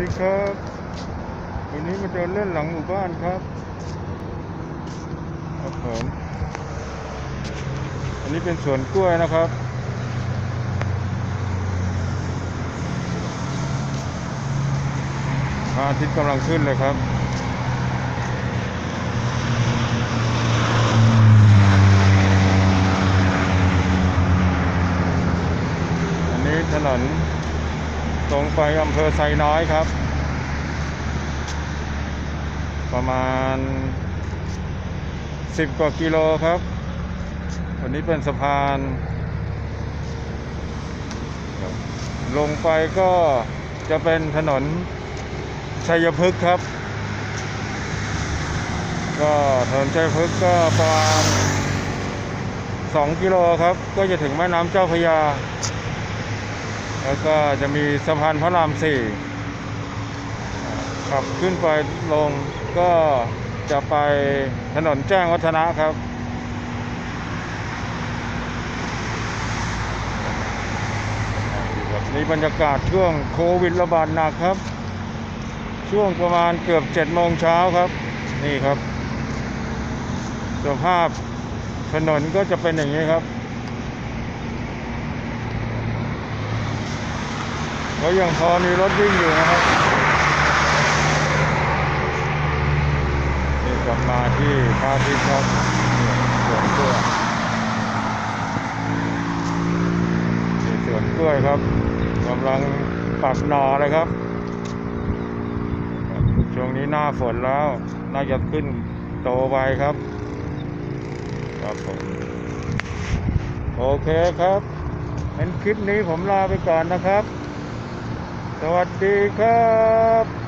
ดีครับ วันนี้มาเดินเล่นหลังหมู่บ้านครับ ครับผม อันนี้เป็นสวนกล้วยนะครับ อาทิตย์กำลังขึ้นเลยครับอันนี้ถนน ตรงไปอำเภอไซน้อยครับ ประมาณ 10 กว่ากิโลครับวันนี้เป็นสะพาน ลงไปก็จะเป็นถนนชัยพฤกษ์ครับ ก็ถนนชัยพฤกษ์ก็ประมาณ 2 กิโลครับ ก็จะถึงแม่น้ำเจ้าพระยา แล้วก็จะมีสะพานพระรามสี่ขับขึ้นไปลงก็จะไปถนนแจ้งวัฒนะครับ นี่บรรยากาศช่วงโควิดระบาดหนักครับ ช่วงประมาณเกือบเจ็ดโมงเช้าครับ นี่ครับ สภาพถนนก็จะเป็นอย่างนี้ครับ ก็ยังพอมีรถวิ่งอยู่นะครับนี่กลับมาที่พาทิตย์ครับสวนกล้วยนี่สวนกล้วยครับกำลังปักหน่อเลยครับ ช่วงนี้หน้าฝนแล้ว น่าจะขึ้นโตไวครับ ครับผมโอเคครับงั้นคลิปนี้ผมลาไปก่อนนะครับ สวัสดีครับ